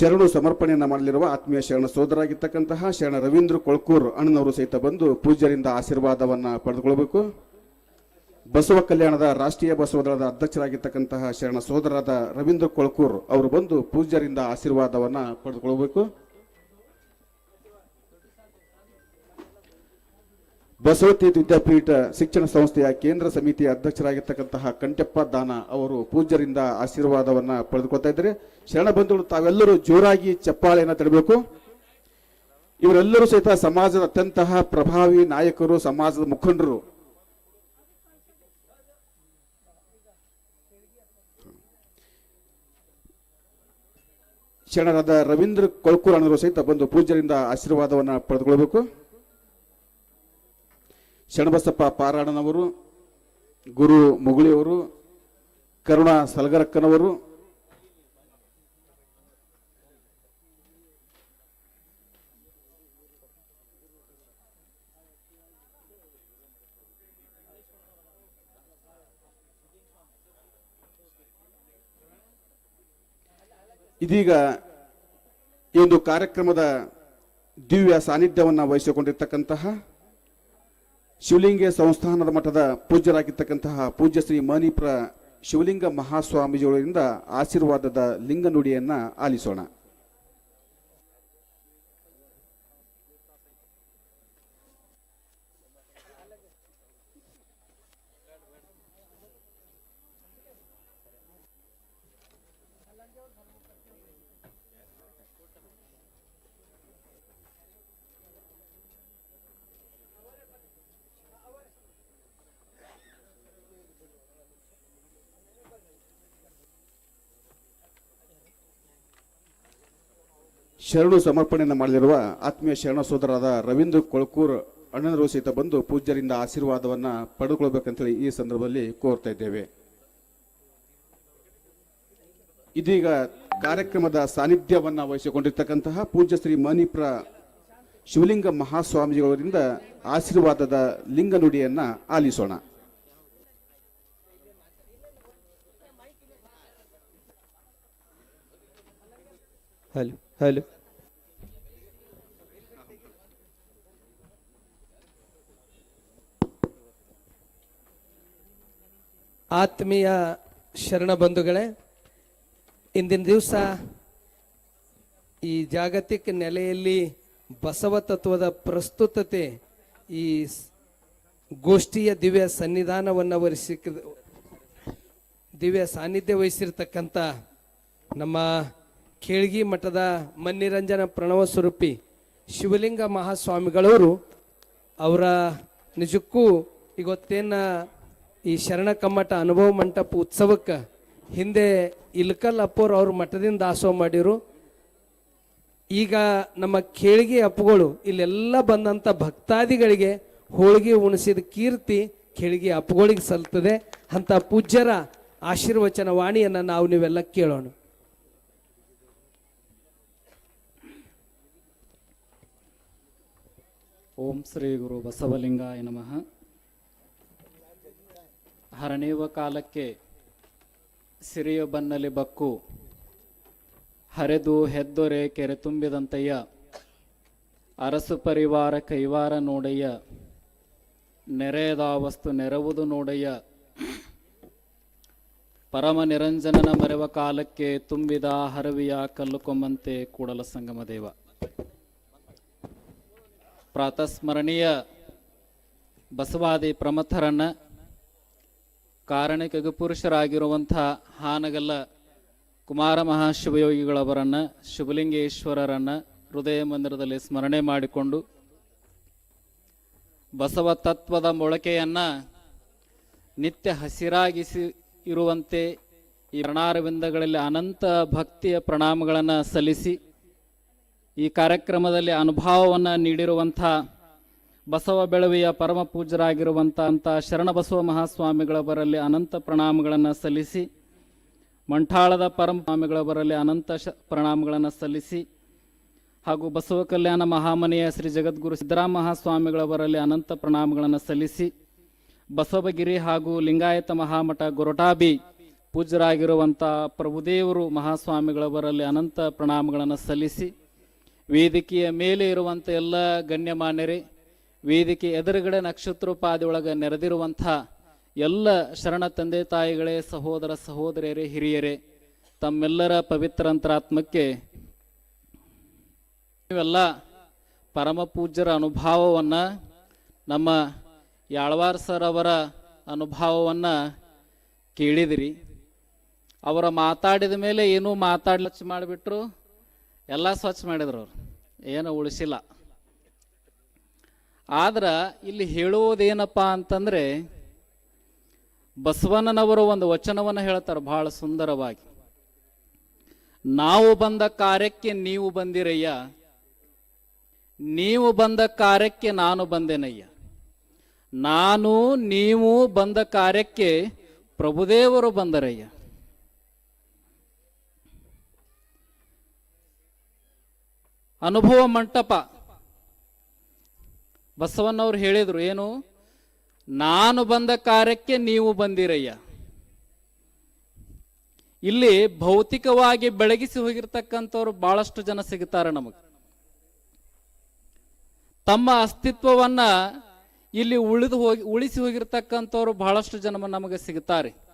ಶರಣು ಸಮರ್ಪಣೆಯನ್ನು ಮಾಡಲಿರುವ ಆತ್ಮೀಯ ಶರಣ ಸೋದರಾಗಿರ್ತಕ್ಕಂತಹ ಶರಣ ರವೀಂದ್ರ ಕೊಳ್ಕೂರ್ ಅಣ್ಣನವರು ಸಹಿತ ಬಂದು ಪೂಜ್ಯರಿಂದ ಆಶೀರ್ವಾದವನ್ನು ಪಡೆದುಕೊಳ್ಬೇಕು ಬಸವ ಕಲ್ಯಾಣದ ರಾಷ್ಟ್ರೀಯ ಬಸವ ದಳದ ಅಧ್ಯಕ್ಷರಾಗಿರ್ತಕ್ಕಂತಹ ಶರಣ ಸೋದರಾದ ರವೀಂದ್ರ ಕೊಳ್ಕೂರ್ ಅವರು ಬಂದು ಪೂಜ್ಯರಿಂದ ಆಶೀರ್ವಾದವನ್ನು ಪಡೆದುಕೊಳ್ಬೇಕು ಬಸವತಿ ವಿದ್ಯಾಪೀಠ ಶಿಕ್ಷಣ ಸಂಸ್ಥೆಯ ಕೇಂದ್ರ ಸಮಿತಿಯ ಅಧ್ಯಕ್ಷರಾಗಿರ್ತಕ್ಕಂತಹ ಕಂಟೆಪ್ಪ ದಾನ ಅವರು ಪೂಜ್ಯರಿಂದ ಆಶೀರ್ವಾದವನ್ನ ಪಡೆದುಕೊಳ್ತಾ ಇದ್ದಾರೆ. ಶರಣ ಬಂಧುಗಳು, ತಾವೆಲ್ಲರೂ ಜೋರಾಗಿ ಚಪ್ಪಾಳೆಯನ್ನ ತಡಬೇಕು. ಇವರೆಲ್ಲರೂ ಸಹಿತ ಸಮಾಜದ ಅತ್ಯಂತ ಪ್ರಭಾವಿ ನಾಯಕರು, ಸಮಾಜದ ಮುಖಂಡರು. ಶರಣರಾದ ರವೀಂದ್ರ ಕೊಳ್ಕೂರ್ ಅನ್ನೋರು ಸಹಿತ ಬಂದು ಪೂಜ್ಯರಿಂದ ಆಶೀರ್ವಾದವನ್ನ ಪಡೆದುಕೊಳ್ಬೇಕು. ಶರಣಬಸಪ್ಪ ಪಾರಾಯಣನವರು ಗುರು ಮುಗುಳಿಯವರು ಕರುಣಾ ಸಲಗರಕ್ಕನವರು ಇದೀಗ ಈ ಒಂದು ಕಾರ್ಯಕ್ರಮದ ದಿವ್ಯ ಸಾನ್ನಿಧ್ಯವನ್ನು ವಹಿಸಿಕೊಂಡಿರ್ತಕ್ಕಂತಹ ಶಿವಲಿಂಗ ಸಂಸ್ಥಾನದ ಮಠದ ಪೂಜ್ಯರಾಗಿರ್ತಕ್ಕಂತಹ ಪೂಜ್ಯ ಶ್ರೀ ಮಣಿಪುರ ಶಿವಲಿಂಗ ಮಹಾಸ್ವಾಮೀಜಿಗಳಿಂದ ಆಶೀರ್ವಾದದ ಲಿಂಗ ನುಡಿಯನ್ನ ಆಲಿಸೋಣ. ಶರಣು ಸಮರ್ಪಣೆಯನ್ನು ಮಾಡಲಿರುವ ಆತ್ಮೀಯ ಶರಣ ಸೋದರಾದ ರವೀಂದ್ರ ಕೊಳ್ಕೂರ್ ಅಣ್ಣನರು ಸಹಿತ ಬಂದು ಪೂಜ್ಯರಿಂದ ಆಶೀರ್ವಾದವನ್ನು ಪಡೆದುಕೊಳ್ಬೇಕಂತೇಳಿ ಈ ಸಂದರ್ಭದಲ್ಲಿ ಕೋರ್ತಾ ಇದ್ದೇವೆ. ಇದೀಗ ಕಾರ್ಯಕ್ರಮದ ಸಾನ್ನಿಧ್ಯವನ್ನು ವಹಿಸಿಕೊಂಡಿರ್ತಕ್ಕಂತಹ ಪೂಜ್ಯ ಶ್ರೀ ಮಣಿಪುರ ಶಿವಲಿಂಗ ಮಹಾಸ್ವಾಮೀಜಿಯವರಿಂದ ಆಶೀರ್ವಾದದ ಲಿಂಗ ನುಡಿಯನ್ನು ಆಲಿಸೋಣ. Hello hello. ಆತ್ಮೀಯ ಶರಣ ಬಂಧುಗಳೇ, ಇಂದಿನ ದಿವಸ ಈ ಜಾಗತಿಕ ನೆಲೆಯಲ್ಲಿ ಬಸವ ತತ್ವದ ಪ್ರಸ್ತುತತೆ ಈ ಗೋಷ್ಠಿಯ ದಿವ್ಯ ಸನ್ನಿಧಾನವನ್ನು ವಹಿಸಿ ದಿವ್ಯ ಸಾನ್ನಿಧ್ಯ ವಹಿಸಿರ್ತಕ್ಕಂಥ ನಮ್ಮ ಖೇಳ್ಗಿ ಮಠದ ಮನ್ನಿರಂಜನ ಪ್ರಣವ ಸ್ವರೂಪಿ ಶಿವಲಿಂಗ ಮಹಾಸ್ವಾಮಿಗಳವರು ಅವರ ನಿಜಕ್ಕೂ ಇವತ್ತೇನ ಈ ಶರಣ ಕಮ್ಮಟ ಅನುಭವ ಮಂಟಪ ಉತ್ಸವಕ್ಕೆ ಹಿಂದೆ ಇಲ್ಕಲ್ ಅಪ್ಪೋರು ಅವ್ರ ಮಠದಿಂದ ದಾಸೋಹ ಮಾಡಿರು. ಈಗ ನಮ್ಮ ಖೇಳ್ಗಿ ಅಪ್ಪುಗಳು ಇಲ್ಲೆಲ್ಲ ಬಂದಂಥ ಭಕ್ತಾದಿಗಳಿಗೆ ಹೋಳಿಗೆ ಉಣಿಸಿದ ಕೀರ್ತಿ ಖೇಳ್ಗಿ ಅಪ್ಪುಗಳಿಗೆ ಸಲ್ತದೆ. ಅಂತ ಪೂಜ್ಯರ ಆಶೀರ್ವಚನ ವಾಣಿಯನ್ನು ನಾವು ನೀವೆಲ್ಲ ಕೇಳೋಣ. ಓಂ ಶ್ರೀ ಗುರು ಬಸವಲಿಂಗಾಯ ನಮಃ. ಹರಣಿಯುವ ಕಾಲಕ್ಕೆ ಸಿರಿಯ ಬನ್ನಲಿ ಬಕ್ಕು, ಹರೆದು ಹೆದ್ದೊರೆ ಕೆರೆ ತುಂಬಿದಂತಯ್ಯ ಅರಸು ಪರಿವಾರ ಕೈವಾರ ನೋಡಯ್ಯ ನೆರೆಯದ ವಸ್ತು ನೆರವುದು ನೋಡಯ್ಯ ಪರಮ ನಿರಂಜನನ ಮರೆವ ಕಾಲಕ್ಕೆ ತುಂಬಿದ ಹರವಿಯ ಕಲ್ಲುಕೊಂಬಂತೆ ಕೂಡಲ ಸಂಗಮ ದೇವ. ಪ್ರಾತಸ್ಮರಣೀಯ ಬಸವಾದಿ ಪ್ರಮಥರನ್ನ ಕಾರಣಿಕಗು ಪುರುಷರಾಗಿರುವಂಥ ಹಾನಗಲ್ಲ ಕುಮಾರ ಮಹಾಶಿವಯೋಗಿಗಳವರನ್ನ, ಶಿವಲಿಂಗೇಶ್ವರರನ್ನು ಹೃದಯ ಮಂದಿರದಲ್ಲಿ ಸ್ಮರಣೆ ಮಾಡಿಕೊಂಡು ಬಸವ ತತ್ವದ ಮೊಳಕೆಯನ್ನು ನಿತ್ಯ ಹಸಿರಾಗಿಸಿ ಇರುವಂತೆ ಈ ಪ್ರಣಾರವಿಂದಗಳಲ್ಲಿ ಅನಂತ ಭಕ್ತಿಯ ಪ್ರಣಾಮಗಳನ್ನು ಸಲ್ಲಿಸಿ ಈ ಕಾರ್ಯಕ್ರಮದಲ್ಲಿ ಅನುಭವವನ್ನು ನೀಡಿರುವಂಥ ಬಸವ ಬೆಳವಿಯ ಪರಮ ಪೂಜರಾಗಿರುವಂಥ ಅಂಥ ಶರಣಬಸವ ಮಹಾಸ್ವಾಮಿಗಳವರಲ್ಲಿ ಅನಂತ ಪ್ರಣಾಮಗಳನ್ನು ಸಲ್ಲಿಸಿ, ಮಂಠಾಳದ ಸ್ವಾಮಿಗಳವರಲ್ಲಿ ಅನಂತ ಶ ಪ್ರಣಾಮಗಳನ್ನು ಸಲ್ಲಿಸಿ, ಹಾಗೂ ಬಸವ ಕಲ್ಯಾಣ ಮಹಾಮನೆಯ ಶ್ರೀ ಜಗದ್ಗುರು ಸಿದ್ದರಾಮ ಮಹಾಸ್ವಾಮಿಗಳವರಲ್ಲಿ ಅನಂತ ಪ್ರಣಾಮಗಳನ್ನು ಸಲ್ಲಿಸಿ, ಬಸವಗಿರಿ ಹಾಗೂ ಲಿಂಗಾಯತ ಮಹಾಮಠ ಗೊರಟಾಬಿ ಪೂಜ್ಯರಾಗಿರುವಂಥ ಪ್ರಭುದೇವರು ಮಹಾಸ್ವಾಮಿಗಳವರಲ್ಲಿ ಅನಂತ ಪ್ರಣಾಮಗಳನ್ನು ಸಲ್ಲಿಸಿ ವೇದಿಕೆಯ ಮೇಲೆ ಇರುವಂಥ ಎಲ್ಲ ಗಣ್ಯಮಾನ್ಯರೇ, ವೇದಿಕೆ ಎದುರುಗಡೆ ನಕ್ಷತ್ರೋಪಾದಿ ಒಳಗೆ ನೆರೆದಿರುವಂಥ ಎಲ್ಲ ಶರಣ ತಂದೆ ತಾಯಿಗಳೇ, ಸಹೋದರ ಸಹೋದರಿಯರೇ, ಹಿರಿಯರೇ, ತಮ್ಮೆಲ್ಲರ ಪವಿತ್ರ ಅಂತರಾತ್ಮಕ್ಕೆ ನೀವೆಲ್ಲ ಪರಮ ಪೂಜ್ಯರ ಅನುಭಾವವನ್ನು, ನಮ್ಮ ಯಾಳ್ವಾರ್ ಸರ್ ಅವರ ಅನುಭಾವವನ್ನು ಕೇಳಿದಿರಿ. ಅವರ ಮಾತಾಡಿದ ಮೇಲೆ ಏನೂ ಮಾತಾಡ್ಲಚ್ಚು ಮಾಡಿಬಿಟ್ರು. ಎಲ್ಲ ಸ್ವಚ್ಛ ಮಾಡಿದ್ರು ಅವರು. ಏನು ಉಳಿಸಿಲ್ಲ. ಆದ್ರೆ ಇಲ್ಲಿ ಹೇಳುವುದೇನಪ್ಪ ಅಂತಂದ್ರೆ, ಬಸವಣ್ಣನವರು ಒಂದು ವಚನವನ್ನು ಹೇಳ್ತಾರೆ ಬಹಳ ಸುಂದರವಾಗಿ. ನಾವು ಬಂದ ಕಾರ್ಯಕ್ಕೆ ನೀವು ಬಂದಿರಯ್ಯ. ನೀವು ಬಂದ ಕಾರ್ಯಕ್ಕೆ ನಾನು ಬಂದೆನಯ್ಯ. ನಾನು, ನೀವು ಬಂದ ಕಾರ್ಯಕ್ಕೆ ಪ್ರಭುದೇವರು ಬಂದರಯ್ಯ. ಅನುಭವ ಮಂಟಪ. ಬಸವಣ್ಣವ್ರು ಹೇಳಿದ್ರು, ಏನು? ನಾನು ಬಂದ ಕಾರ್ಯಕ್ಕೆ ನೀವು ಬಂದಿರಯ್ಯ. ಇಲ್ಲಿ ಭೌತಿಕವಾಗಿ ಬೆಳಗಿಸಿ ಹೋಗಿರ್ತಕ್ಕಂಥವ್ರು ಬಹಳಷ್ಟು ಜನ ಸಿಗುತ್ತಾರೆ ನಮಗೆ. ತಮ್ಮ ಅಸ್ತಿತ್ವವನ್ನ ಇಲ್ಲಿ ಉಳಿದು ಹೋಗಿ, ಉಳಿಸಿ ಹೋಗಿರ್ತಕ್ಕಂಥವ್ರು ಬಹಳಷ್ಟು ಜನ ನಮಗೆ ಸಿಗುತ್ತಾರೆ